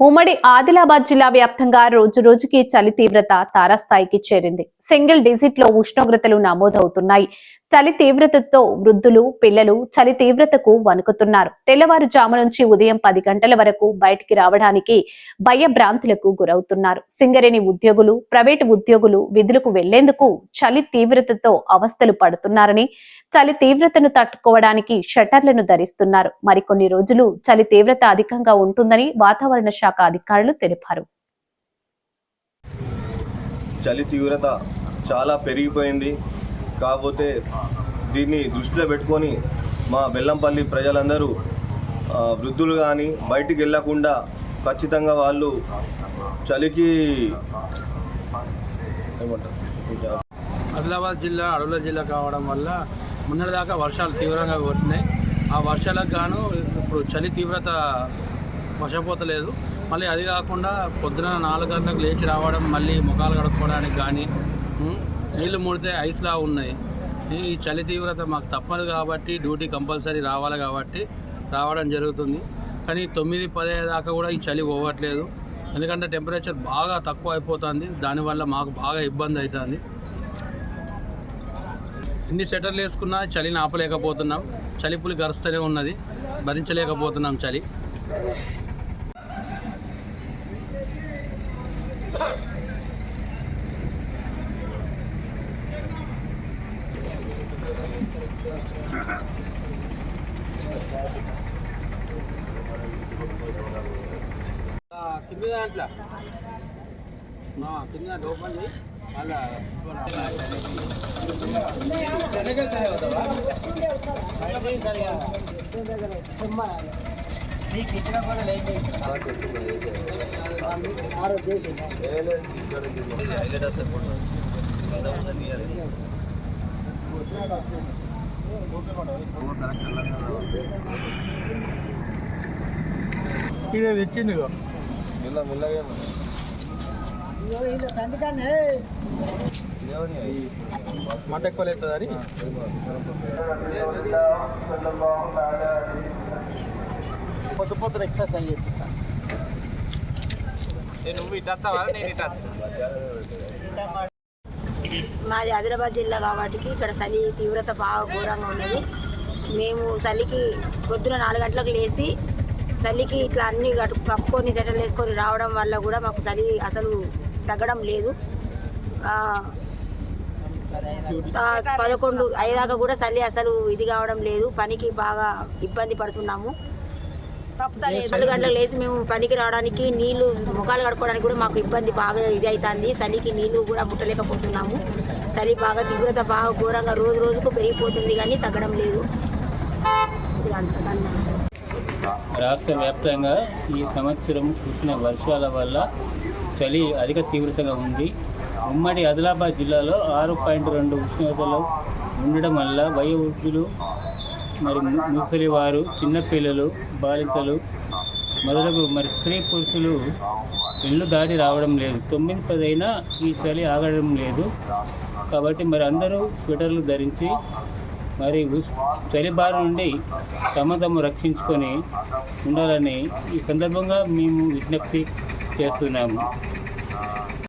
ఉమ్మడి ఆదిలాబాద్ జిల్లా వ్యాప్తంగా రోజు రోజుకి చలి తీవ్రత తారాస్థాయికి చేరింది. సింగిల్ డిజిట్లో ఉష్ణోగ్రతలు నమోదవుతున్నాయి. చలి తీవ్రతతో వృద్ధులు పిల్లలు చలి తీవ్రతకు వణుకుతున్నారు. తెల్లవారుజాము నుంచి ఉదయం పది గంటల వరకు బయటికి రావడానికి భయభ్రాంతులకు గురవుతున్నారు. సింగరేణి ఉద్యోగులు ప్రైవేటు ఉద్యోగులు విధులకు వెళ్ళేందుకు చలి తీవ్రతతో అవస్థలు పడుతున్నారని చలి తీవ్రతను తట్టుకోవడానికి షట్టర్లను ధరిస్తున్నారు. మరికొన్ని రోజులు చలి తీవ్రత అధికంగా ఉంటుందని వాతావరణ శాఖ అధికారులు తెలిపారు. చలి తీవ్రత చాలా పెరిగిపోయింది. కాకపోతే దీన్ని దృష్టిలో పెట్టుకొని మా బెల్లంపల్లి ప్రజలందరూ వృద్ధులు కానీ బయటికి వెళ్ళకుండా ఖచ్చితంగా వాళ్ళు చలికి ఏమంటారు ఆదిలాబాద్ జిల్లా అడవుల జిల్లా కావడం వల్ల మొన్నటిదాకా వర్షాలు తీవ్రంగా కొట్టినాయి. ఆ వర్షాలకు గాను ఇప్పుడు చలి తీవ్రత వశపోతలేదు. మళ్ళీ అది కాకుండా పొద్దున నాలుగు గంటలకు లేచి రావడం మళ్ళీ ముఖాలు కడుక్కోవడానికి కానీ నీళ్ళు నీళ్ళు ముడితే ఐస్లా ఉన్నాయి. ఈ చలి తీవ్రత మాకు తప్పదు కాబట్టి డ్యూటీ కంపల్సరీ రావాలి కాబట్టి రావడం జరుగుతుంది. కానీ తొమ్మిది పదే దాకా కూడా ఈ చలి పోవట్లేదు. ఎందుకంటే టెంపరేచర్ బాగా తక్కువ అయిపోతుంది. దానివల్ల మాకు బాగా ఇబ్బంది అవుతుంది ఎన్ని సెటర్లు వేసుకున్నా చలిని ఆపలేకపోతున్నాం. చలి పులి గరుస్తూనే ఉన్నది. భరించలేకపోతున్నాం చలి. కింద దాంట్లో కింద దాంట్లో ఓపెన్ చేయి అలా ఇది తెచ్చింది మెల్ల మెల్లగా మట ఎక్కువ అవుతుంది అని పొద్దు పొద్దున ఎక్సర్సైజ్ చేపిస్తా మాది ఆదిలాబాద్ జిల్లా కాబట్టి ఇక్కడ చలి తీవ్రత బాగా ఘోరంగా ఉన్నది. మేము చలికి పొద్దున నాలుగు గంటలకు లేచి చలికి ఇట్లా అన్ని కట్టు కప్పుకొని సెటల్ వేసుకొని రావడం వల్ల కూడా మాకు చలి అసలు తగ్గడం లేదు. పదకొండు అయ్యేదాకా కూడా చలి అసలు ఇది కావడం లేదు. పనికి బాగా ఇబ్బంది పడుతున్నాము. నాలుగు గంటలకు లేచి మేము పనికి రావడానికి నీళ్ళు ముఖాలు కడుక్కోవడానికి కూడా మాకు ఇబ్బంది బాగా ఇది అవుతుంది చలికి నీళ్ళు కూడా ముట్టలేకపోతున్నాము. చలి బాగా తీవ్రత బాగా ఘోరంగా రోజు రోజుకు పెరిగిపోతుంది కానీ తగ్గడం లేదు. రాష్ట్ర వ్యాప్తంగా ఈ సంవత్సరం కురిసిన వర్షాల వల్ల చలి అధిక తీవ్రతగా ఉంది. ఉమ్మడి ఆదిలాబాద్ జిల్లాలో ఆరు పాయింట్ రెండు ఉష్ణోగ్రతలు ఉండడం వల్ల వయోవృద్ధులు మరి ముసలి వారు చిన్నపిల్లలు బాలికలు మొదలగు మరి స్త్రీ పురుషులు ఇల్లు దాటి రావడం లేదు. తొమ్మిది పది అయినా ఈ చలి ఆగడం లేదు. కాబట్టి మరి అందరూ స్వెటర్లు ధరించి మరి చలి బారి నుండి తమ తమ రక్షించుకొని ఉండాలని ఈ సందర్భంగా మేము విజ్ఞప్తి చేస్తున్నాము.